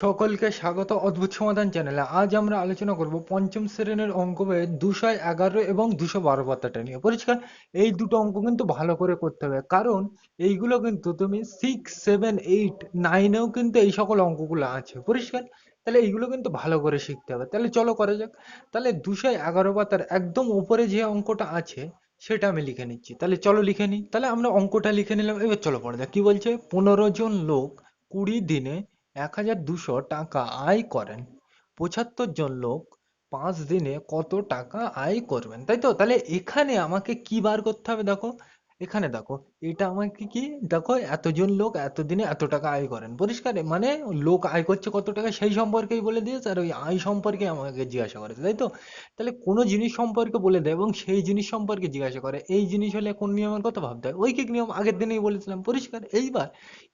সকলকে স্বাগত, অদ্ভুত সমাধান চ্যানেলে। আজ আমরা আলোচনা করব পঞ্চম শ্রেণির অঙ্ক দুশো এগারো এবং দুশো বারো পাতাটা নিয়ে। পরিষ্কার, এই দুটো অঙ্ক কিন্তু ভালো করে করতে হবে। কারণ এইগুলো কিন্তু তুমি সিক্স সেভেন এইট নাইনেও কিন্তু এই সকল অঙ্কগুলো আছে। পরিষ্কার? তাহলে এইগুলো কিন্তু ভালো করে শিখতে হবে। তাহলে চলো করা যাক। তাহলে দুশো এগারো পাতার একদম উপরে যে অঙ্কটা আছে, সেটা আমি লিখে নিচ্ছি। তাহলে চলো লিখে নিই। তাহলে আমরা অঙ্কটা লিখে নিলাম। এবার চলো পড়া যাক। কি বলছে? পনেরো জন লোক কুড়ি দিনে এক হাজার দুশো টাকা আয় করেন। পঁচাত্তর জন লোক পাঁচ দিনে কত টাকা আয় করবেন, তাই তো? তাহলে এখানে আমাকে কি বার করতে হবে দেখো? এখানে দেখো, এটা আমাকে কি দেখো, এতজন লোক এতদিনে এত টাকা আয় করেন। পরিষ্কার মানে লোক আয় করছে কত টাকা সেই সম্পর্কেই বলে দিয়েছে, আর ওই আয় সম্পর্কে আমাকে জিজ্ঞাসা করেছে, তাই তো? তাহলে কোনো জিনিস সম্পর্কে বলে দেয় এবং সেই জিনিস সম্পর্কে জিজ্ঞাসা করে, এই জিনিস হলে কোন নিয়মের কথা ভাবতে হয়? ঐকিক নিয়ম? আগের দিনেই বলেছিলাম, পরিষ্কার। এইবার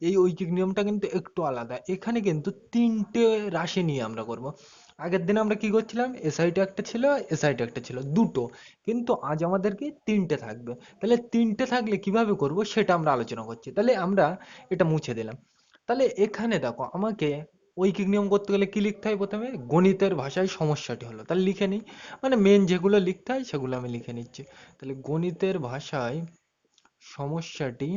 এই ঐকিক নিয়মটা কিন্তু একটু আলাদা। এখানে কিন্তু তিনটে রাশি নিয়ে আমরা করব। আগের দিন আমরা কি করছিলাম? এসআইটা একটা ছিল এসআইটা একটা ছিল, দুটো। কিন্তু আজ আমাদেরকে তিনটে থাকবে। তাহলে তিনটে থাকলে কীভাবে করব সেটা আমরা আলোচনা করছি। তাহলে আমরা এটা মুছে দিলাম। তাহলে এখানে দেখো, আমাকে ঐকিক নিয়ম করতে গেলে কি লিখতে হয় প্রথমে? গণিতের ভাষায় সমস্যাটি হলো। তাহলে লিখে নিই। মানে মেন যেগুলো লিখতে হয় সেগুলো আমি লিখে নিচ্ছি। তাহলে গণিতের ভাষায় সমস্যাটি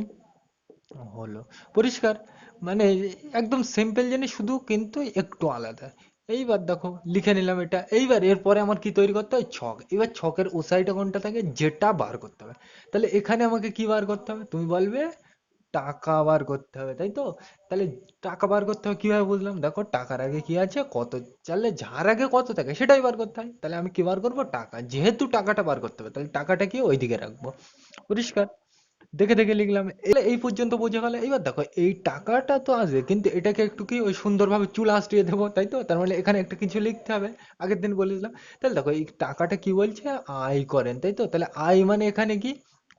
হলো। পরিষ্কার? মানে একদম সিম্পল জিনিস শুধু, কিন্তু একটু আলাদা। এইবার দেখো, লিখে নিলাম এটা। এইবার এরপরে আমার কি তৈরি করতে হয়? ছক। এবার ছকের ও সাইডে কোনটা থাকে? যেটা বার করতে হবে। তাহলে এখানে আমাকে কি বার করতে হবে? তুমি বলবে, টাকা বার করতে হবে, তাই তো? তাহলে টাকা বার করতে হবে কীভাবে বুঝলাম? দেখো, টাকার আগে কি আছে? কত চাইলে যার আগে কত থাকে, সেটাই বার করতে হয়। তাহলে আমি কি বার করব? টাকা। যেহেতু টাকাটা বার করতে হবে, তাহলে টাকাটা কি ওইদিকে রাখব? পরিষ্কার? দেখে দেখে লিখলাম এই পর্যন্ত বোঝা গেল। এবার দেখো, এই টাকাটা তো আসবে, কিন্তু এটাকে একটু কি ওই সুন্দরভাবে চুল আঁচড়িয়ে দেবো, তাই তো? তার মানে এখানে একটা কিছু লিখতে হবে। আগের দিন বলেছিলাম তাহলে দেখো, এই টাকাটা কি বলছে? আয় করেন, তাই তো? তাহলে আয় মানে এখানে কি?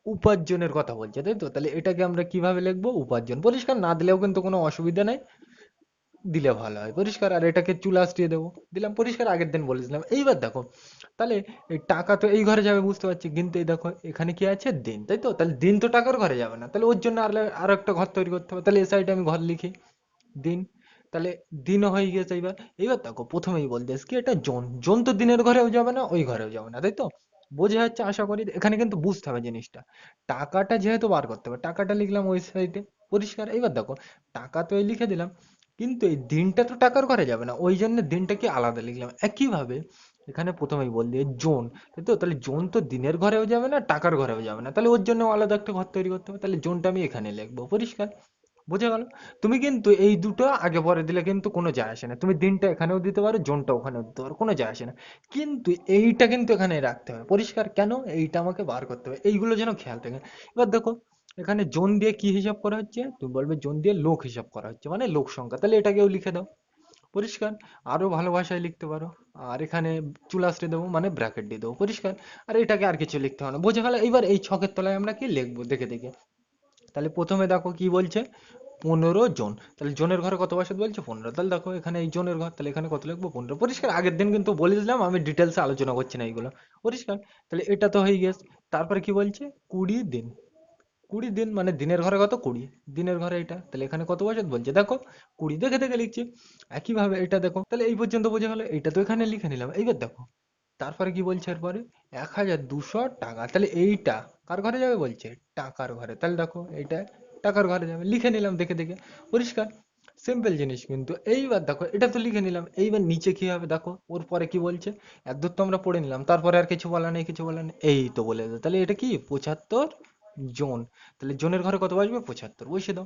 উপার্জনের কথা বলছে, তাই তো? তাহলে এটাকে আমরা কীভাবে লিখব? উপার্জন। পরিষ্কার না দিলেও কিন্তু কোনো অসুবিধা নাই। দিলে ভালো হয়। পরিষ্কার, আর এটাকে চুল আঁচড়িয়ে দেবো। দিলাম, পরিষ্কার, আগের দিন বলেছিলাম এইবার দেখো, তাহলে এই টাকা তো এই ঘরে যাবে, বুঝতে পারছি। কিন্তু এই দেখো, এখানে কি আছে? দিন, তাই তো? তাহলে দিন তো টাকার ঘরে যাবে না। তাহলে ওর জন্য আর আরও একটা ঘর তৈরি করতে হবে। তাহলে এই সাইডে আমি ঘর লিখি। দিন, তাহলে দিনও হয়ে গেছে এইবার। এইবার দেখো, প্রথমেই বলতে কি, এটা জন জন তো দিনের ঘরেও যাবে না, ওই ঘরেও যাবে না, তাই তো? বোঝা যাচ্ছে, আশা করি। এখানে কিন্তু বুঝতে হবে জিনিসটা। টাকাটা যেহেতু বার করতে হবে, টাকাটা লিখলাম ওই সাইডে পরিষ্কার, এইবার দেখো, টাকা তো এই লিখে দিলাম। কিন্তু এই দিনটা তো টাকার ঘরে যাবে না। ওই জন্য দিনটাকে আলাদা লিখলাম। একইভাবে এখানে প্রথমেই বল দিয়ে জোন। তাই তো? তাহলে জোন তো দিনের ঘরেও যাবে না, টাকার ঘরেও যাবে না। তাহলে ওর জন্য আলাদা একটা ঘর তৈরি করতে হবে। তাহলে জোনটা আমি এখানে লিখব। পরিষ্কার? বোঝা গেল? তুমি কিন্তু এই দুটো আগে পরে দিলে কিন্তু কোনো যায় আসে না। তুমি দিনটা এখানেও দিতে পারো জোনটা ওখানেও দিতে পারো, কোনো যায় আসে না। কিন্তু এইটা কিন্তু এখানে রাখতে হবে। পরিষ্কার? কেন? এইটা আমাকে বার করতে হবে। এইগুলো যেন খেয়াল থাকে এবার দেখো এখানে জন দিয়ে কি হিসাব করা হচ্ছে? তুমি বলবে জন দিয়ে লোক হিসাব করা হচ্ছে মানে লোক সংখ্যা। তাহলে এটাকেও লিখে দাও। পরিষ্কার? আরও ভালো ভাষায় লিখতে পারো। আর এখানে চুল আঁচড়ে দেবো মানে ব্র্যাকেট দিয়ে দেবো। পরিষ্কার? আর এটাকে আর কিছু লিখতে হবে না। বোঝা গেল এবার এই ছকের তলায় আমরা কি লিখব? দেখে দেখে। তাহলে প্রথমে দেখো কি বলছে? পনেরো জন। তাহলে জনের ঘরে কত বসত বলছে? পনেরো। তাহলে দেখো এখানে এই জনের ঘর, তাহলে এখানে কত লিখব? পনেরো। পরিষ্কার? আগের দিন কিন্তু বলে দিলাম, আমি ডিটেলসে আলোচনা করছি না এইগুলো। পরিষ্কার? তাহলে এটা তো হয়ে গেছে। তারপরে কি বলছে? কুড়ি দিন। কুড়ি দিন মানে দিনের ঘরে কত? কুড়ি। দিনের ঘরে এটা। তাহলে এখানে কত বছর? বলছে, দেখো, কুড়ি দেখে দেখে লিখছি। একইভাবে এটা দেখো। তাহলে এই পর্যন্ত বোঝা গেল এইটা তো এখানে লিখে নিলাম। এইবার দেখো, তারপরে কি বলছে এরপরে? এক হাজার দুশো টাকা। তাহলে এইটা কার ঘরে যাবে? বলছে, টাকার ঘরে। তাহলে দেখো, এইটা টাকার ঘরে যাবে। লিখে নিলাম দেখে দেখে। পরিষ্কার, সিম্পল জিনিস কিন্তু। এইবার দেখো, এটা তো লিখে নিলাম। এইবার নিচে কি হবে? দেখো, ওর পরে কি বলছে? এতদূর তো আমরা পড়ে নিলাম। তারপরে আর কিছু বলা নেই, কিছু বলা নেই। এই তো বলে দাও তাহলে এটা কি? পঁচাত্তর জন। তাহলে জনের ঘরে কত বসবে? পঁচাত্তর, বসিয়ে দাও।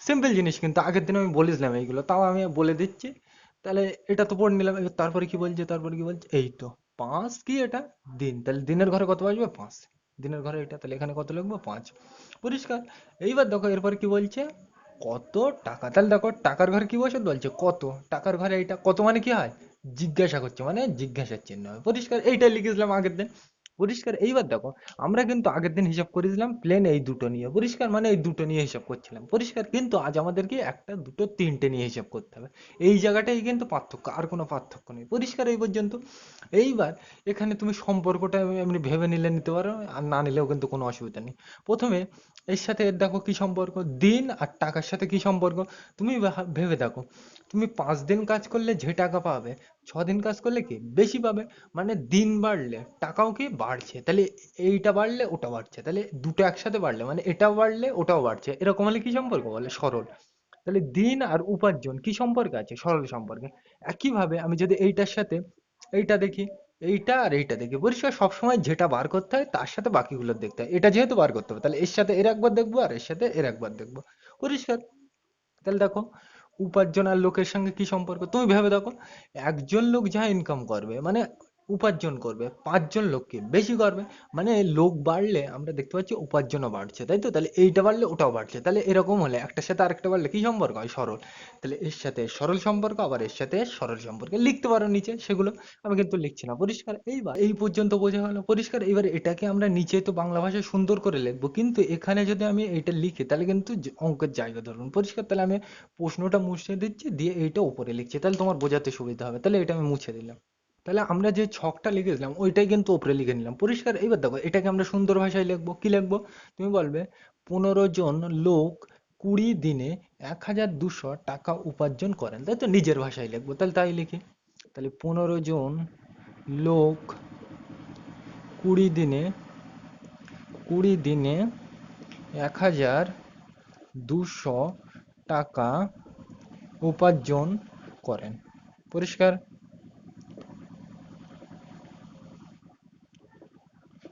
সিম্পল জিনিস কিন্তু আগের দিন আমি বলেছিলাম এইগুলো, তাও আমি বলে দিচ্ছি। তাহলে এটা তো পড়ে নিলাম, এবার তারপরে কি বলছে, তারপরে কি বলছে? এই তো, পাঁচ কি এটা? দিন। তাহলে দিনের ঘরে কত বসবে? পাঁচ। দিনের ঘরে এটা, তাহলে এখানে কত লিখব? পাঁচ। পরিষ্কার। এইবার দেখো, এরপর কি বলছে? কত টাকা? তাহলে দেখো, টাকার ঘরে কি বসে? বলছে কত। টাকার ঘরে এইটা, কত মানে কি হয়? জিজ্ঞাসা করছে মানে জিজ্ঞাসার চিহ্ন পরিষ্কার, এইটাই লিখেছিলাম আগের দিন। পরিষ্কার, এইবার দেখো, আমরা কিন্তু আগের দিন হিসাব করেছিলাম প্লেন এই দুটো নিয়ে। পরিষ্কার মানে এই দুটো নিয়ে হিসাব করছিলাম। পরিষ্কার কিন্তু আজ আমাদেরকে একটা, দুটো, তিনটে নিয়ে হিসাব করতে হবে। এই জায়গাটাই কিন্তু পার্থক্য, আর কোনো পার্থক্য নেই। পরিষ্কার এই পর্যন্ত। এইবার এখানে তুমি সম্পর্কটা এমনি ভেবে নিলে নিতে পারো, আর না নিলেও কিন্তু কোনো অসুবিধা নেই। প্রথমে এর সাথে এর দেখো কি সম্পর্ক? দিন আর টাকার সাথে কি সম্পর্ক? তুমি ভেবে দেখো, তুমি পাঁচ দিন কাজ করলে যে টাকা পাবে ছ দিন কাজ করলে কি বেশি পাবে? মানে দিন বাড়লে টাকাও কি বাড়ছে? তাহলে এইটা বাড়লে ওটা বাড়ছে। তাহলে দুটো একসাথে বাড়লে মানে এটাও বাড়লে ওটাও বাড়ছে। এরকম হলে কি সম্পর্ক বলে? সরল। তাহলে দিন আর উপার্জন কি সম্পর্ক আছে? সরল সম্পর্কে। একইভাবে আমি যদি এইটার সাথে এইটা দেখি, এইটা আর এইটা দেখি পরিষ্কার সবসময় যেটা বার করতে হয় তার সাথে বাকিগুলো দেখতে হয়। এটা যেহেতু বার করতে হবে, তাহলে এর সাথে এর একবার দেখব আর এর সাথে এর একবার দেখব। পরিষ্কার। তাহলে দেখো উপার্জন আর লোকের সঙ্গে কি সম্পর্ক? তুমি ভেবে দেখো, একজন লোক যা ইনকাম করবে মানে উপার্জন করবে, পাঁচজন লোককে বেশি করবে। মানে লোক বাড়লে আমরা দেখতে পাচ্ছি উপার্জনও বাড়ছে, তাই তো? তাহলে এইটা বাড়লে ওটাও বাড়ছে। তাহলে এরকম হলে একটার সাথে আরেকটা বাড়লে কি সম্পর্ক হয়? সরল। তাহলে এর সাথে সরল সম্পর্ক, আবার এর সাথে সরল সম্পর্ক লিখতে পারো নিচে সেগুলো। আমি কিন্তু লিখছি না। পরিষ্কার? এইবার, এই পর্যন্ত বোঝা গেল। পরিষ্কার? এবার এটাকে আমরা নিচে তো বাংলা ভাষায় সুন্দর করে লিখব। কিন্তু এখানে যদি আমি এটা লিখি, তাহলে কিন্তু অঙ্কের জায়গা ধরুন। পরিষ্কার? তাহলে আমি প্রশ্নটা মুছে দিচ্ছি, দিয়ে এইটা উপরে লিখছি। তাহলে তোমার বোঝাতে সুবিধা হবে। তাহলে এটা আমি মুছে দিলাম। তাহলে আমরা যে ছকটা লিখেছিলাম ওইটাই কিন্তু উপরে লিখে নিলাম। পরিষ্কার? এবার দেখো, এটাকে আমরা সুন্দর ভাষায় লিখব। কি লিখব? তুমি বলবে, পনেরো জন লোক কুড়ি দিনে এক হাজার দুশো টাকা উপার্জন করেন। তাই তো নিজের ভাষায় লিখব। তাহলে তাই লিখি। তাহলে পনেরো জন লোক কুড়ি দিনে কুড়ি দিনে এক হাজার দুশো টাকা উপার্জন করেন। পরিষ্কার?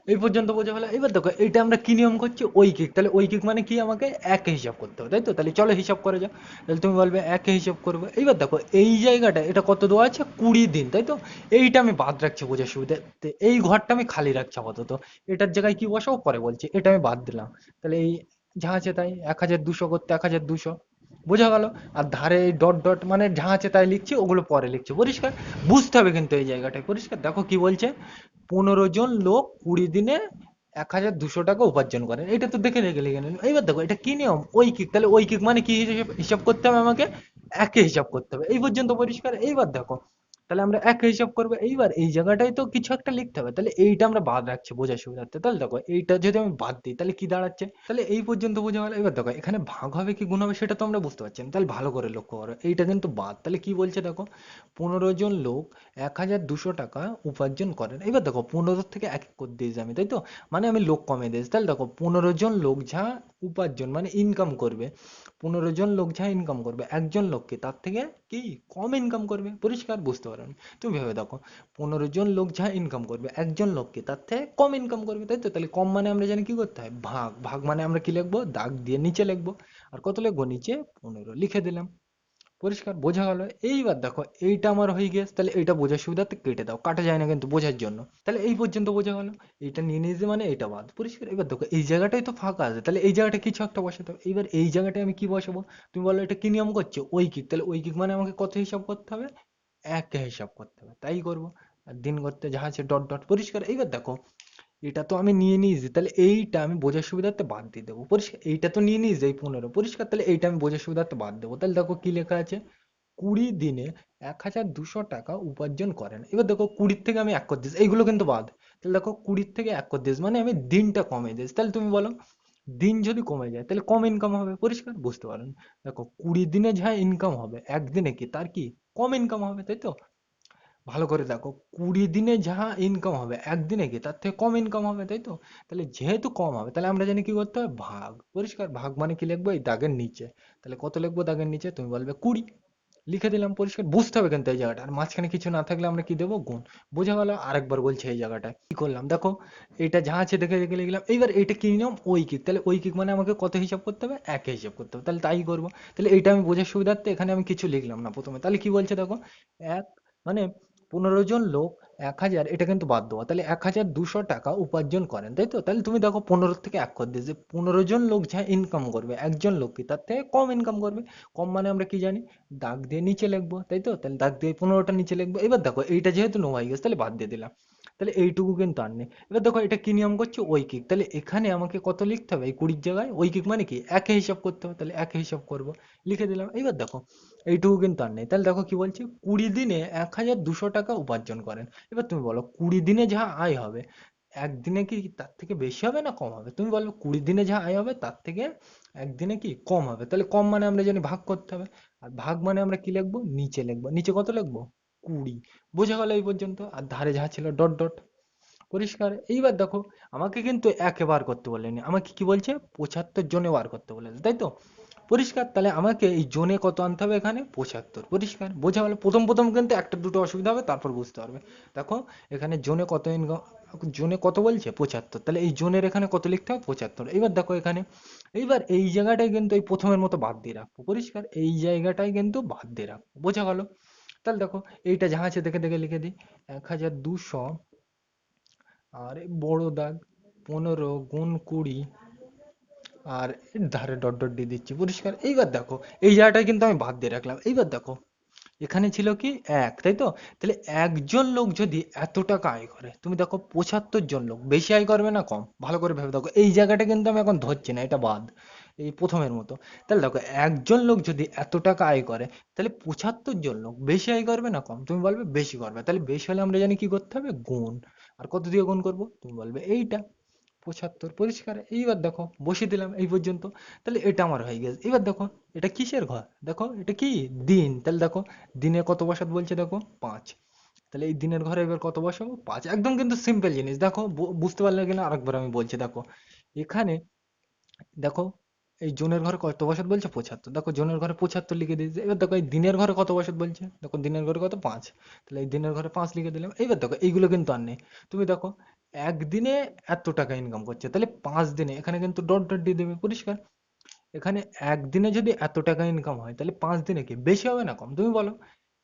এই পর্যন্ত বোঝা গেল এবার দেখো এটা আমরা কি নিয়ম করছি? ঐকিক তাহলে ঐকিক মানে কি? আমাকে একে হিসাব করতে হবে, তাই তো? তাহলে চলো হিসাব করা যাক। তাহলে তুমি বলবে একে হিসাব করবে। এইবার দেখো, এই জায়গাটা, এটা কত দেওয়া আছে? কুড়ি দিন, তাই তো? এইটা আমি বাদ রাখছি বোঝার সুবিধা। এই ঘরটা আমি খালি রাখছি আপাতত। এটার জায়গায় কি বসাবো পরে বলছি। এটা আমি বাদ দিলাম। তাহলে এই যা আছে তাই, এক হাজার দুশো করতে এক হাজার দুশো। বোঝা গেল? আর ধারে এই ডট ডট মানে যা আছে তাই লিখছি, ওগুলো পরে লিখছি। পরিষ্কার? বুঝতে হবে কিন্তু এই জায়গাটায়। পরিষ্কার? দেখো কি বলছে? পনেরো জন লোক কুড়ি দিনে এক হাজার দুশো টাকা উপার্জন করে। এটা তো দেখে রেখে লিখে নিলাম এইবার দেখো, এটা কি নিয়ম? ঐকিক তাহলে ঐকিক মানে কি হিসাব করতে হবে আমাকে? একে হিসাব করতে হবে। এই পর্যন্ত পরিষ্কার? এইবার দেখো তাহলে আমরা এক হিসাব করব। এইবার এই জায়গাটায় তো কিছু একটা লিখতে হবে। তাহলে এইটা আমরা বাদ রাখছি বোঝার সুবিধার্থে। তাহলে দেখো, এইটা যদি আমি বাদ দিই, তাহলে কি দাঁড়াচ্ছে? তাহলে এই পর্যন্ত বোঝা গেল। এবার দেখো, এখানে ভাগ হবে কি, গুণ হবে সেটা তো আমরা বুঝতে পারছি তাহলে ভালো করে লক্ষ্য করো, এইটা কিন্তু বাদ। তাহলে কি বলছে দেখো, পনেরো জন লোক এক হাজার দুশো টাকা উপার্জন করেন। এবার দেখো, পনেরো থেকে এক করে দিয়েছি আমি, তাই তো? মানে আমি লোক কমে দিয়েছি। তাহলে দেখো, পনেরো জন লোক যা উপার্জন মানে ইনকাম করবে, পনেরো জন লোক যা ইনকাম করবে, একজন লোককে তার থেকে কি? কম ইনকাম করবে? পরিষ্কার, বুঝতে পারেন তুমি ভেবে দেখো, পনেরো জন লোক যা ইনকাম করবে, একজন লোককে তার থেকে কম ইনকাম করবে, তাই তো? তাহলে কম মানে আমরা জানি কি করতে হয়? ভাগ। ভাগ মানে আমরা কি লিখব? দাগ দিয়ে নিচে লিখব। আর কত লিখব? নিচে পনেরো লিখে দিলাম। পরিষ্কার, বোঝা গেল, এইবার দেখো এইটা আমার হয়ে গেছে, তাহলে এইটা বোঝার সুবিধাতে কেটে দাও, কাটা যায় না কিন্তু বোঝার জন্য। তাহলে এই পর্যন্ত বোঝা গেল, এইটা নিয়ে নিয়েছে মানে এইটা বাদ, পরিষ্কার। এবার দেখো এই জায়গাটাই তো ফাঁকা আছে, তাহলে এই জায়গাটা কিছু একটা বসাতে হবে। এইবার এই জায়গাটায় আমি কি বসাবো? তুমি বলো এটা কি নিয়ম করছ? ওই কিক তাহলে ওই কিক মানে আমাকে কত হিসাব করতে হবে? একে হিসাব করতে হবে, তাই করব। আর দিন করতে যাহা আছে ডট ডট, পরিষ্কার। এইবার দেখো এটা তো আমি নিয়ে নিয়েছি, তাহলে এইটা আমি বোঝার সুবিধার্থে বাদ দিয়ে দেবো। পরিষ্কার, এইটা তো নিয়ে নিয়েছি এই পনেরো। পরিষ্কার, তাহলে এইটা আমি বোঝার সুবিধার্থে বাদ দেবো। তাহলে দেখো কি লেখা আছে? কুড়ি দিনে এক হাজার দুশো টাকা উপার্জন করেন। এবার দেখো কুড়ির থেকে আমি এক করে দিয়েছি এইগুলো কিন্তু বাদ। তাহলে দেখো কুড়ির থেকে এক করে দিয়েছি মানে আমি দিনটা কমে দিয়েছি। তাহলে তুমি বলো, দিন যদি কমে যায়, তাহলে কম ইনকাম হবে? পরিষ্কার, বুঝতে পারেন দেখো কুড়ি দিনে যা ইনকাম হবে, একদিনে কি? তার কি? কম ইনকাম হবে, তাই তো? ভালো করে দেখো। কুড়ি দিনে যা ইনকাম হবে একদিনে কি? তার থেকে কম ইনকাম হবে, তাই তো? তাহলে যেহেতু কম হবে, তাহলে আমরা জানি কি করতে হবে? ভাগ, পরিষ্কার? ভাগ মানে কি লিখব? এই দাগের নিচে। তাহলে কত লিখব দাগের নিচে? তুমি বলবে কুড়ি। লিখে দিলাম পরিষ্কার, বুঝতে হবে কিন্তু এই জায়গাটা। আর মাঝখানে কিছু না থাকলে আমরা কি দেবো? গুণ। বোঝা গেল, আরেকবার বলছে এই জায়গাটা। কি করলাম? দেখো এটা যা আছে দেখে দেখে লিখলাম। এইবার এটা কি নিলাম? ওই ঐকিক। তাহলে ঐকিক মানে আমাকে কত হিসাব করতে হবে? একে হিসাব করতে হবে। তাহলে তাই করব। তাহলে এটা আমি বোঝার সুবিধার্থে এখানে আমি কিছু লিখলাম না প্রথমে। তাহলে কি বলছে দেখো? এক মানে পনেরো জন লোক, এক হাজার, এটা কিন্তু বাদ দেওয়া। তাহলে এক হাজার দুশো টাকা উপার্জন করেন, তাই তো? তাহলে তুমি দেখো পনেরো থেকে এক করে দিয়েছে পনেরো জন লোক যা ইনকাম করবে, একজন লোক কি তার থেকে কম ইনকাম করবে? কম মানে আমরা কি জানি? দাগ দিয়ে নিচে লিখব, তাই তো? তাহলে দাগ দিয়ে পনেরোটা নিচে লিখব। এবার দেখো, এইটা যেহেতু নো হয়ে গেছে, তাহলে বাদ দিয়ে দিলাম। তাহলে এইটুকু কিন্তু আর নেই। এবার দেখো, এটা কি নিয়ম করছে? ওই ঐকিক তাহলে এখানে আমাকে কত লিখতে হবে? এই কুড়ির জায়গায়? ঐকিক মানে কি? একে হিসাব করতে হবে। তাহলে একে হিসাব করব। লিখে দিলাম। এবার দেখো এইটুকু কিন্তু আর নেই। তাহলে দেখো কি বলছে? কুড়ি দিনে এক হাজার দুশো টাকা উপার্জন করেন। এবার তুমি বলো, কুড়ি দিনে যা আয় হবে, একদিনে কি তার থেকে বেশি হবে না কম হবে? তুমি বলো, কুড়ি দিনে যা আয় হবে, তার থেকে একদিনে কি কম হবে? তাহলে কম মানে আমরা জানি ভাগ করতে হবে। আর ভাগ মানে আমরা কি লিখব? নিচে লিখব। নিচে কত লিখব? কুড়ি। বোঝা গেল এই পর্যন্ত। আর ধারে যা ছিল, ডট ডট। পরিষ্কার? এইবার দেখো, আমাকে কিন্তু একে বার করতে বলেনি। আমাকে কি বলছে? পঁচাত্তর জনে বার করতে বলেছে, তাই তো? পরিষ্কার, তাহলে আমাকে এই জোনে কত আনতে হবে এখানে? পঁচাত্তর। পরিষ্কার। বোঝা গেল। প্রথম প্রথম কিন্তু একটা দুটো অসুবিধা হবে, তারপর বুঝতে পারবে। দেখো, এখানে জোনে কত ইনকাম জোনে কত বলছে? পঁচাত্তর। তাহলে এই জোনের এখানে কত লিখতে হবে? পঁচাত্তর। এবার দেখো এখানে এইবার এই জায়গাটায় কিন্তু এই প্রথমের মতো বাদ দিয়ে রাখব। পরিষ্কার? এই জায়গাটাই কিন্তু বাদ দিয়ে রাখব। বোঝা গেল? তাহলে দেখো, এইটা যাহা আছে দেখে দেখে লিখে দিই। এক হাজার দুশো, আর বড় দাগ, পনেরো গুণ কুড়ি আর ধারে ডট ডট দিয়ে দিচ্ছি, পরিষ্কার। এইবার দেখো, এই জায়গাটায় কিন্তু আমি বাদ দিয়ে রাখলাম। এইবার দেখো, এখানে ছিল কি এক, তাই তো? তাহলে একজন লোক যদি এত টাকা আয় করে, তুমি দেখো পঁচাত্তর জন লোক, বেশি আয় করবে না কম? ভালো করে ভেবে দেখো। এই জায়গাটা কিন্তু আমি এখন ধরছি না, এটা বাদ, এই প্রথমের মতো। তাহলে দেখো, একজন লোক যদি এত টাকা আয় করে, তাহলে পঁচাত্তর জন লোক বেশি আয় করবে না কম? তুমি বলবে বেশি করবে। তাহলে বেশি হলে আমরা জানি কি করতে হবে? গুণ। আর কত দিয়ে গুণ করব? তুমি বলবে এইটা। পঁচাত্তর, পরিষ্কার। এইবার দেখো, বসিয়ে দিলাম এই পর্যন্ত। তাহলে এটা আমার হয়ে গেছে। এবার দেখো, এটা কিসের ঘর? দেখো, এটা কি? দিন। তাহলে দেখো, দিনে কত বসাত বলছে দেখো? পাঁচ। তাহলে এই দিনের ঘরে এবার কত বসাবো? পাঁচ। একদম কিন্তু সিম্পল জিনিস। দেখো বুঝতে পারলে কিনা আরেকবার আমি বলছি, দেখো। এখানে দেখো, এই জনের ঘরে কত বসত বলছে? পঁচাত্তর। দেখো, জনের ঘরে পঁচাত্তর লিখে দিয়েছে। এবার দেখো, এই দিনের ঘরে কত বসত বলছে? দেখো, দিনের ঘরে কত? পাঁচ। তাহলে এই দিনের ঘরে পাঁচ লিখে দিলাম। এইবার দেখো, এইগুলো কিন্তু আর নেই। তুমি দেখো একদিনে এত টাকা ইনকাম করছে। তাহলে পাঁচ দিনে, এখানে কিন্তু ডট ডট দিয়ে দেবে, পরিষ্কার? এখানে একদিনে যদি এত টাকা ইনকাম হয়, তাহলে পাঁচ দিনে কি? বেশি হবে না কম? তুমি বলো,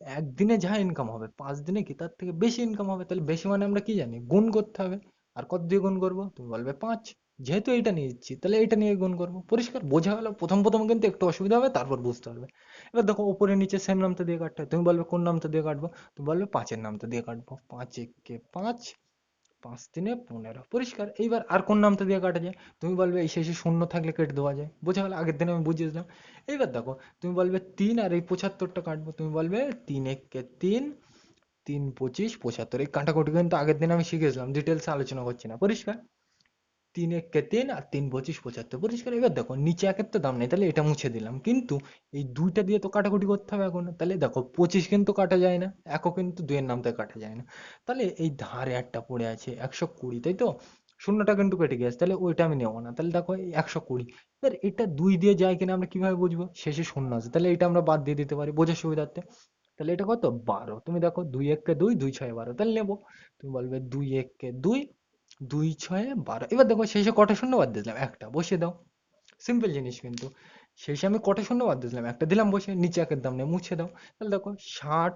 একদিনে যা ইনকাম হবে, পাঁচ দিনে কি তার থেকে বেশি ইনকাম হবে? তাহলে বেশি মানে আমরা কি জানি? গুণ করতে হবে। আর কত দিয়ে গুণ করব? তুমি বলবে পাঁচ। যেহেতু এইটা নিয়েছি তাহলে এইটা নিয়ে গুণ করব। পরিষ্কার? বোঝা গেল প্রথম প্রথম কিন্তু একটু অসুবিধা হবে, তারপর বুঝতে পারবে। এবার দেখো, উপরে নিচে সেম নামটা দিয়ে কাটতে তুমি বলবে কোন নামটা দিয়ে কাটবো? তুমি বলবে পাঁচের নামটা দিয়ে কাটবো। পাঁচ একে পাঁচ পাঁচ তিনে পনেরো। পরিষ্কার। এইবার আর কোন নামটা দিয়ে কাটা যায়? তুমি বলবে, এই শেষে শূন্য থাকলে কেটে দেওয়া যায়। বোঝা গেল, আগের দিনে আমি বুঝিয়ে দিলাম এইবার দেখো, তুমি বলবে তিন আর এই পঁচাত্তরটা কাটবো। তুমি বলবে তিন একে তিন তিন পঁচিশ, পঁচাত্তর। এই কাটাকুটি কিন্তু আগের দিন আমি শিখেছিলাম। ডিটেলস আলোচনা করছি না। পরিষ্কার? তিন একে তিন আর তিন পঁচিশ পঁচাত্তর পরিষ্কার এবার দেখো, নিচে একের তো দাম নেই, তাহলে এটা মুছে দিলাম। কিন্তু এই দুইটা দিয়ে তো কাটাকুটি করতে হবে এখন। তাহলে দেখো, পঁচিশ কিন্তু কাটা যায় না একও কিন্তু দুইয়ের নামতে কাটা যায় না। তাহলে এই ধারে একটা পড়ে আছে একশো কুড়ি, তাই তো? শূন্যটা কিন্তু কেটে গেছে, তাহলে ওইটা আমি নেব না। তাহলে দেখো একশো কুড়ি। এবার এটা দুই দিয়ে যায় কিনা আমরা কীভাবে বুঝব? শেষে শূন্য আছে, তাহলে এটা আমরা বাদ দিয়ে দিতে পারি বোঝার সুবিধার্থে। তাহলে এটা কত? বারো। তুমি দেখো, দুই এককে দুই দুই ছয় বারো। তাহলে নেব। তুমি বলবে দুই এককে দুই দুই, ছয়ে, বারো। এবার দেখো শেষে কটা শূন্য বাদ দিলাম? একটা। বসিয়ে দাও। সিম্পল জিনিস কিন্তু। শেষে আমি কটা শূন্য বাদ দিলাম? একটা দিলাম বসে, নিচে একের দাম নেই, মুছে দাও। তাহলে দেখো ষাট,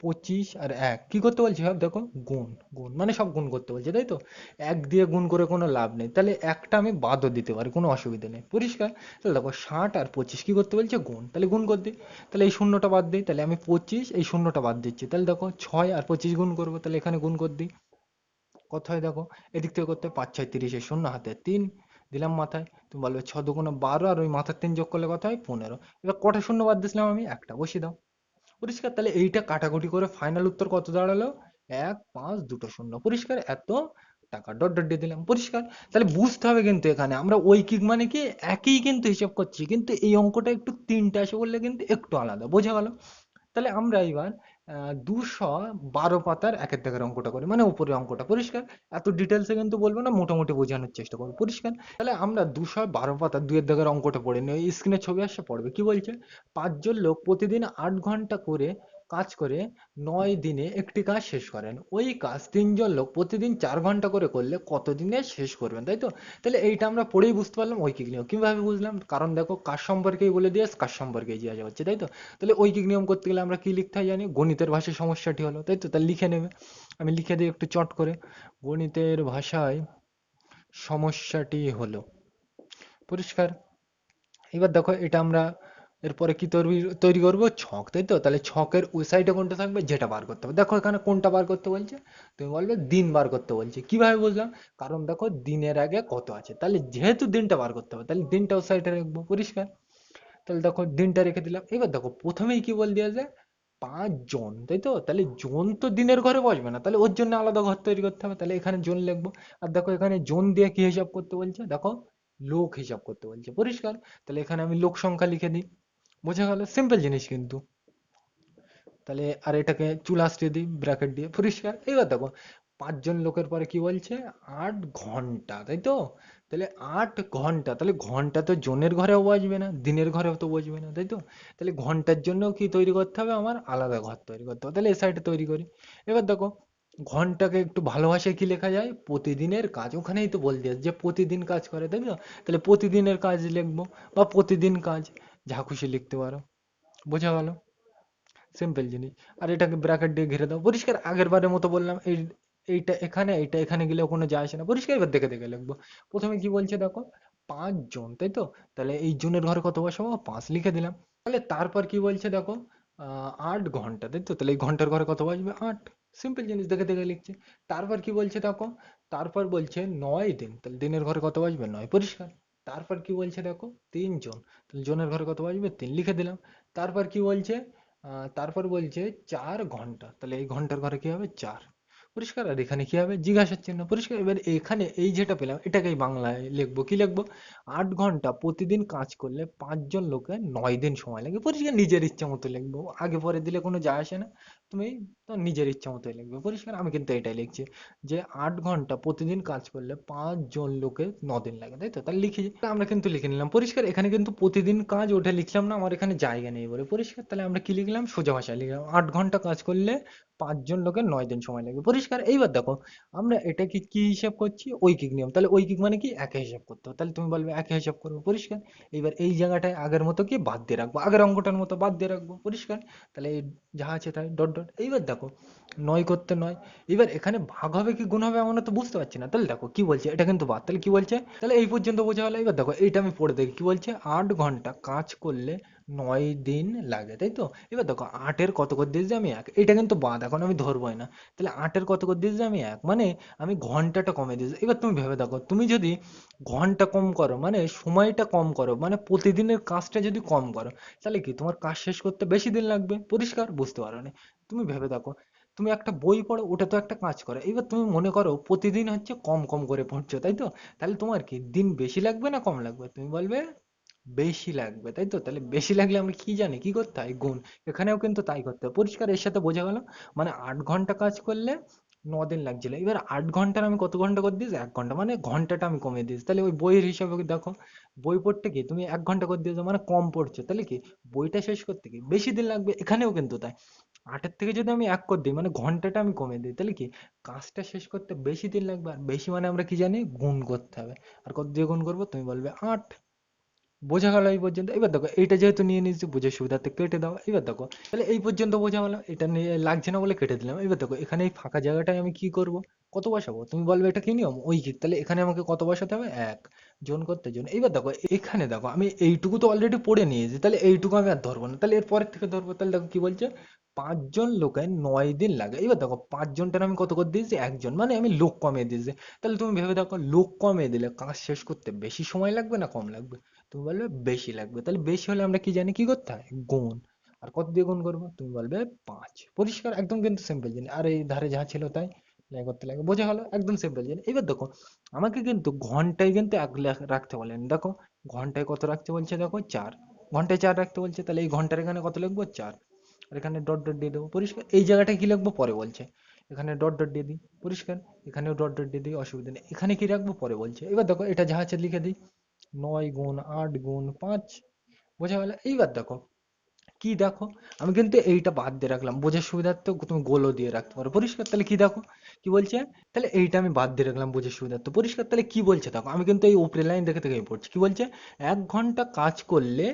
পঁচিশ আর এক। কি করতে বলছে সব দেখো গুণ। গুণ মানে সব গুণ করতে বলছে, তাই তো? এক দিয়ে গুণ করে কোনো লাভ নেই। তাহলে একটা আমি বাদও দিতে পারি, কোনো অসুবিধা নেই। পরিষ্কার? তাহলে দেখো ষাট আর পঁচিশ কি করতে বলছে? গুণ। তাহলে গুণ করে দিই। তাহলে এই শূন্যটা বাদ দিই। তাহলে আমি পঁচিশ, এই শূন্যটা বাদ দিচ্ছি। তাহলে দেখো ছয় আর পঁচিশ গুণ করব। তাহলে এখানে গুণ করে দিই। কত হয় দেখো? এদিক থেকে করতে পাঁচ, ছয়, তিরিশে শূন্য হাতে তিন দিলাম মাথায়। তুমি বলবে ছ দুগুণে বারো আর ওই মাথার তিন যোগ করলে কত হয়? পনেরো। এবার কটা শূন্য বাদ দিয়েছিলাম আমি? একটা। বসিয়ে দাও। পরিষ্কার? তাহলে এইটা কাটাকুটি করে ফাইনাল উত্তর কত দাঁড়াল? এক, পাঁচ, দুটো শূন্য। পরিষ্কার? এত টাকা। ডট ডট দিয়ে দিলাম। পরিষ্কার? তাহলে বুঝতে হবে কিন্তু এখানে। আমরা ঐকিক মানে কি? একই কিন্তু হিসাব করছি। কিন্তু এই অঙ্কটা একটু তিনটে আসে বললে কিন্তু একটু আলাদা। বোঝা গেল? তাহলে আমরা এবার দুশো বারো পাতার একের দাগের অঙ্কটা করি। মানে উপরের অঙ্কটা। পরিষ্কার? এত ডিটেলসে কিন্তু বলব না, মোটামুটি বোঝানোর চেষ্টা করব। পরিষ্কার? তাহলে আমরা দুশো বারো পাতার দুয়ের দাগের অঙ্কটা পড়ে নিই। স্ক্রিনে ছবি আসছে, পড়বে। কি বলছে? পাঁচজন লোক প্রতিদিন আট ঘণ্টা করে কাজ করে নয় দিনে একটি কাজ শেষ করেন। ওই কাজ তিনজন লোক প্রতিদিন চার ঘণ্টা করে করলে কত দিনে শেষ করবেন তাই তো? তাহলে এইটা আমরা পড়েই বুঝতে পারলাম ঐকিক নিয়ম। কীভাবে বুঝলাম? কারণ দেখো কাজ সম্পর্কেই বলে দিয়ে কাজ সম্পর্কেই জিজ্ঞাসা হচ্ছে তাই তো? তাহলে ঐকিক নিয়ম করতে গেলে আমরা কি লিখতে হয় জানি? গণিতের ভাষায় সমস্যাটি হলো তাই তো? তাহলে লিখে নেবে। আমি লিখে দিই একটু চট করে। গণিতের ভাষায় সমস্যাটি হলো। পরিষ্কার? এবার দেখো এটা আমরা এরপরে কি তৈরি তৈরি করব? ছক, তাই তো? তাহলে ছকের ওই সাইডে কোনটা থাকবে? যেটা বার করতে হবে। দেখো এখানে কোনটা বার করতে বলছে? তুমি বলবে দিন বার করতে বলছে। কীভাবে বুঝলাম? কারণ দেখো দিনের আগে কত আছে? তাহলে যেহেতু দিনটা বার করতে হবে, তাহলে দিনটা ওই সাইডে রাখব, পরিষ্কার? তাহলে দেখো দিনটা রেখে দিলাম। এবার দেখো প্রথমেই কি বল দিয়ে আছে পাঁচ জন, তাই তো? তাহলে জন তো দিনের ঘরে বসবে না। তাহলে ওর জন্য আলাদা ঘর তৈরি করতে হবে। তাহলে এখানে জন লিখব। আর দেখো এখানে জন দিয়ে কি হিসাব করতে বলছে? দেখো লোক হিসাব করতে বলছে। পরিষ্কার? তাহলে এখানে আমি লোক সংখ্যা লিখে দিই। বোঝা গেল সিম্পল জিনিস কিন্তু তাহলে আর এটাকে চুল আসতে দিই ব্র্যাকেট দিয়ে পরিষ্কার এবার দেখো পাঁচজন লোকের পরে কি বলছে আট ঘণ্টা তাই তো তাহলে আট ঘণ্টা তাহলে ঘণ্টা তো জনের ঘরেও বসবে না দিনের ঘরেও তো বসবে না তাই তো তাহলে ঘণ্টার জন্য কি তৈরি করতে হবে আমার আলাদা ঘর তৈরি করতে হবে তাহলে এ সাইডে তৈরি করি এবার দেখো ঘন্টাকে একটু ভালোবাসায় কি লেখা যায় প্রতিদিনের কাজ ওখানেই তো বলতে আছে যে প্রতিদিন কাজ করে তাই তো তাহলে প্রতিদিনের কাজ লিখব বা প্রতিদিন কাজ যা খুশি লিখতে পারো। বোঝা গেল? সিম্পল জিনিস। আর এটাকে ব্র্যাকেট দিয়ে ঘিরে দাও। পরিষ্কার, আগের বারের মতো বললাম, এই, এইটা এখানে এইটা এখানে গেলেও কোনো যায় আসে না। পরিষ্কার এবার দেখে দেখে লিখব। প্রথমে কি বলছে দেখো? পাঁচ জন, তাই তো? তাহলে এই জনের ঘরে কত বসাবো পাঁচ লিখে দিলাম। তাহলে তারপর কি বলছে দেখো? আট ঘণ্টা, তাই তো? তাহলে এই ঘণ্টার ঘরে কত বসবে আট। সিম্পল জিনিস, দেখে দেখে লিখছে। তারপর কি বলছে দেখো? তারপর বলছে নয় দিন। তাহলে দিনের ঘরে কত বসবে নয়। পরিষ্কার। তারপর কি বলছে দেখো? তিনজন। তাহলে জনের ঘরে কত বসবে তিন লিখে দিলাম। তারপর কি বলছে? তারপর বলছে চার ঘণ্টা। তাহলে এই ঘণ্টার ঘরে কি হবে? চার। পরিষ্কার? আর এখানে কি হবে? জিজ্ঞাসার চিহ্ন। পরিষ্কার? এবার এখানে এই যেটা পেলাম, এটাকেই বাংলায় লিখব। কি লিখব? আট ঘণ্টা প্রতিদিন কাজ করলে পাঁচজন লোকে নয় দিন সময় লাগে। পরিষ্কার? নিজের ইচ্ছা মতো লিখব। আগে পরে দিলে কোনো যায় আসে না। তুমি তো নিজের ইচ্ছা মতোই লিখবে। পরিষ্কার আমি কিন্তু এটাই লিখছি যে আট ঘণ্টা প্রতিদিন কাজ করলে পাঁচজন লোকে ন দিন লাগে, তাই তো? তাহলে লিখি আমরা কিন্তু লিখে নিলাম। পরিষ্কার, এখানে কিন্তু প্রতিদিন কাজ ওটা লিখলাম না, আমার এখানে জায়গা নেই বলে। পরিষ্কার, তাহলে আমরা কি লিখলাম? সোজা ভাষায় লিখলাম। আট ঘণ্টা কাজ করলে পাঁচজন লোকের নয় দিন সময় লাগবে। পরিষ্কার, এইবার দেখো, আমরা এটাকে কি হিসাব করছি? ঐকিক নিয়ম। তাহলে ঐকিক মানে কি? একে হিসাব করতে হবে। তাহলে তুমি বলবে একে হিসাব করব, পরিষ্কার। এইবার এই জায়গাটায় আগের মতো কি বাদ দিয়ে রাখব? আগের অঙ্কটার মতো বাদ দিয়ে রাখব, পরিষ্কার। তাহলে যা আছে তাই, ডট ডট। এইবার দেখো, নয় করতে নয়। এবার এখানে ভাগ হবে কি, গুণ হবে আমরা তো বুঝতে পারছি না। তাহলে দেখো, কি বলছে? এটা কিন্তু বাদ। তাহলে কি বলছে? তাহলে এই পর্যন্ত বোঝা গেলো এবার দেখো, এইটা আমি পড়ে দেখি। কি বলছে? আট ঘণ্টা কাজ করলে নয় দিন লাগে, তাই তো? এবার দেখো, আটের কত করে দিয়েছি আমি এক? এটা কিন্তু বাদ এখন আমি ধরবোই না। তাহলে আটের কত করে দিয়েছি আমি এক? মানে আমি ঘন্টাটা কমে দিয়েছি। এবার তুমি ভেবে দেখো, তুমি যদি ঘণ্টা কম করো মানে সময়টা কম করো মানে প্রতিদিনের কাজটা যদি কম করো, তাহলে কি তোমার কাজ শেষ করতে বেশি দিন লাগবে? পরিষ্কার? বুঝতে পারো না? তুমি ভেবে দেখো, তুমি একটা বই পড়ো, ওটা তো একটা কাজ করে। এবার তুমি মনে করো, প্রতিদিন হচ্ছে কম কম করে পড়ছো, তাই তো? তাহলে তোমার কি দিন বেশি লাগবে না কম লাগবে? তুমি বলবে বেশি লাগবে, তাই তো? তাহলে বেশি লাগলে আমরা কি জানি? কি করতে হয়? গুণ। এখানেও কিন্তু তাই করতে হয়। পরিষ্কার, এর সাথে বোঝা গেল। মানে আট ঘণ্টা কাজ করলে ন দিন লাগছিল। এবার আট ঘণ্টার আমি কত ঘণ্টা করে দিয়েছি? এক ঘণ্টা। মানে ঘন্টাটা আমি কমিয়ে দিয়েছি। তাহলে ওই বইয়ের হিসাবে দেখো, বই পড়তে কি তুমি এক ঘণ্টা করে দিয়েছ মানে কম পড়ছো। তাহলে কি? বইটা শেষ করতে কি বেশি দিন লাগবে? এখানেও কিন্তু তাই। আটের থেকে যদি আমি এক করে দিই মানে ঘন্টাটা আমি কমিয়ে দিই, তাহলে কি? কাজটা শেষ করতে বেশি দিন লাগবে। আর বেশি মানে আমরা কি জানি? গুণ করতে হবে। আর কত দিয়ে গুণ করব? তুমি বলবে আট। বোঝা গেল এই পর্যন্ত। এবার দেখো, এইটা যেহেতু নিয়ে নিয়েছি বুঝে সুবিধার্থে কেটে দাও। এবার দেখো, তাহলে এই পর্যন্ত বোঝা গেল, এটা নিয়ে লাগছে না বলে কেটে দিলাম। এবার দেখো, এখানে এই ফাঁকা জায়গাটায় আমি কি করব? কত বসাবো? তুমি বলবে এটা কি নিয়ম? ওই কি তাহলে এখানে আমাকে কত বসাতে হবে? এক জন করতে জন এবার দেখো, এখানে দেখো, আমি এইটুকু তো অলরেডি পড়ে নিয়েছি, তাহলে এইটুকু আমি আর ধরবো না। তাহলে এর পরের থেকে ধরবো, তাহলে দেখো কি বলছে? পাঁচজন লোকের নয় দিন লাগে। এবার দেখো, পাঁচজনটার আমি কত করে দিয়েছি? একজন। মানে আমি লোক কমিয়ে দিয়েছি। তাহলে তুমি ভেবে দেখো, লোক কমিয়ে দিলে কাজ শেষ করতে বেশি সময় লাগবে না কম লাগবে? তুমি বলবে বেশি লাগবে। তাহলে বেশি হলে আমরা কি জানি? কি করতে হয়? গুণ। আর কত দিয়ে গুণ করব? তুমি বলবে পাঁচ। পরিষ্কার, একদম কিন্তু সিম্পল জিনিস। আর এই ধারে যা ছিল তাই করতে লাগে। বোঝা গেল? একদম সিম্পল জিনিস। এবার দেখো, আমাকে কিন্তু ঘন্টায় কিন্তু এক রাখতে বলেন। দেখো, ঘন্টায় কত রাখতে বলছে? দেখো, চার। ঘন্টায় চার রাখতে বলছে? তাহলে এই ঘণ্টার এখানে কত লিখব? চার। আর এখানে ডট ডট দিয়ে দেবো। পরিষ্কার। এই জায়গাটা কি লিখব? পরে বলছে। এখানে ডট ডট দিয়ে দিই। পরিষ্কার। এখানেও ডট ডট দিয়ে দিই। অসুবিধা নেই। এখানে কি রাখব? পরে বলছে। এবার দেখো, এটা যা আছে লিখে দিই। নয় গুণ আট গুণ পাঁচ। বোঝা গেল? এইবার দেখো, কি দেখো? আমি কিন্তু এইটা বাদ দিয়ে রাখলাম। বোঝার সুবিধার্থে তুমি গোলও দিয়ে রাখতে পারো। পরিষ্কার, তাহলে কি দেখো? কি বলছে? তাহলে এইটা আমি বাদ দিয়ে রাখলাম বোঝার সুবিধার্থে। পরিষ্কার, তাহলে কি বলছে দেখো? আমি কিন্তু এই উপরে লাইন দেখে থেকে পড়ছি। কি বলছে? এক ঘণ্টা কাজ করলে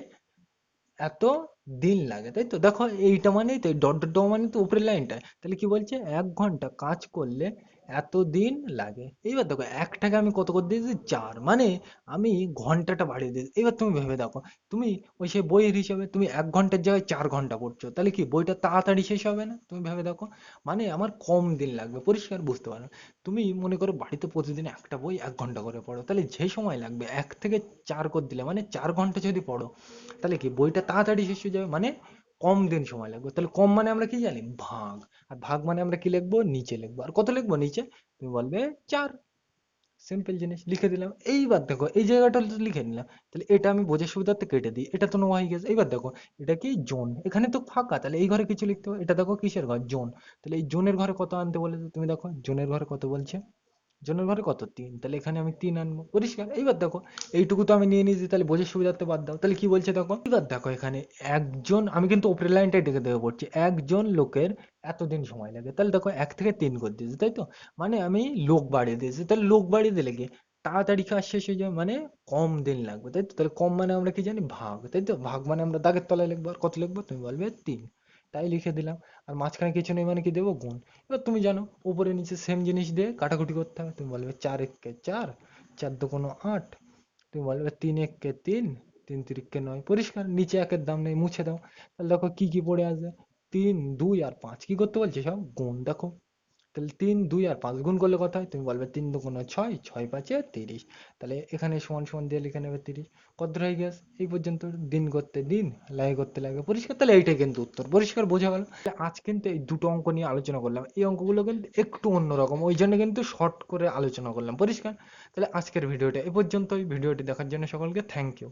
এত দিন লাগে, তাই তো? দেখো এইটা মানেই তো ডট ডট মানে তো উপরের লাইনটা তাহলে কি বলছে? এক ঘণ্টা কাজ করলে এত দিন লাগে। এইবার দেখো, একটাকে আমি কত করে দিয়েছি? চার। মানে আমি ঘন্টাটা বাড়িয়ে দিয়েছি। এবার তুমি ভেবে দেখো, তুমি ওই সেই বইয়ের হিসাবে তুমি এক ঘণ্টার জায়গায় চার ঘণ্টা পড়ছো। তাহলে কি বইটা তাড়াতাড়ি শেষ হবে না? তুমি ভেবে দেখো। মানে আমার কম দিন লাগবে, পরিষ্কার বুঝতে পারো। তুমি মনে করো বাড়িতে প্রতিদিন একটা বই এক ঘণ্টা করে পড়ো। তাহলে যে সময় লাগবে, এক থেকে চার করে দিলে মানে চার ঘণ্টা যদি পড়ো, তাহলে কি বইটা তাড়াতাড়ি শেষ হয়ে যাবে? মানে কম দিন সময় লাগবে। তাহলে কম মানে আমরা কি জানি? ভাগ। আর ভাগ মানে আমরা কি লিখব? নিচে লিখব। আর কত লিখব নিচে? তুমি বলবে চার। সিম্পল জিনিস, লিখে দিলাম। এইবার দেখো, এই জায়গাটা লিখে নিলাম। তাহলে এটা আমি বোঝার সুবিধার্থে কেটে দিই। এটা তো নেওয়া হয়ে গেছে। এইবার দেখো, এটা কি? জোন। এখানে তো ফাঁকা। তাহলে এই ঘরে কিছু লিখতে হবে? এটা দেখো কিসের ঘর? জোন। তাহলে এই জোনের ঘরে কত আনতে বলেছে? তুমি দেখো, জোনের ঘরে কত বলছে? জনের ঘরে কত? তিন। তাহলে এখানে আমি তিন আনব। পরিষ্কার? এইবার দেখো, এইটুকু তো আমি নিয়ে নিয়েছি, তাহলে বোঝার সুবিধার্থে বাদ দাও। তাহলে কি বলছে দেখো? এবার দেখো এখানে একজন, আমি কিন্তু উপরের লাইনটাই দেখে দেখে পড়ছি, একজন লোকের এতদিন সময় লাগে। তাহলে দেখো, এক থেকে তিন করে দিয়েছি, তাই তো? মানে আমি লোক বাড়িয়ে দিয়েছি, তাহলে লোক বাড়িয়ে দিলে কি? তাড়াতাড়ি কাজ শেষ হয়ে যাবে মানে কম দিন লাগবে, তাই তো? তাহলে কম মানে আমরা কি জানি? ভাগ, তাই তো? ভাগ মানে আমরা দাগের তলায় লিখব, আর কত লিখব? তুমি বলবে তিন। তাই লিখে দিলাম। আর মাঝখানে কিছু নেই মানে কি দেবো? গুণ। এবার তুমি জানো, উপরে নিচে সেম জিনিস দিয়ে কাটাকুটি করতে হবে তুমি বলবে চার এককে চার চার দু দুগুণ আট। তুমি বলবে তিন এককে তিন তিন তিরিককে নয়। পরিষ্কার, নিচে একের দাম নেই, মুছে দাও। তাহলে দেখো কি কি পড়ে আসবে? তিন, দুই আর পাঁচ। কি করতে বলছে সব? গুণ। দেখো তাহলে তিন, দুই আর পাঁচ গুণ করলে কত হয়? তুমি বলবে তিন দুগুণ ছয় ছয় পাঁচে তিরিশ। তাহলে এখানে সমান সমান দিয়ে লিখে নেবে তিরিশ। কত হয়ে গেছে? এই পর্যন্ত। দিন করতে দিন লাগে করতে লাগে। পরিষ্কার, তাহলে এইটাই কিন্তু উত্তর। পরিষ্কার বোঝা গেল। আজ কিন্তু এই দুটো অঙ্ক নিয়ে আলোচনা করলাম। এই অঙ্কগুলো কিন্তু একটু অন্যরকম। ওই জন্য কিন্তু শর্ট করে আলোচনা করলাম। পরিষ্কার? তাহলে আজকের ভিডিওটা এ পর্যন্তই। ভিডিওটি দেখার জন্য সকলকে থ্যাংক ইউ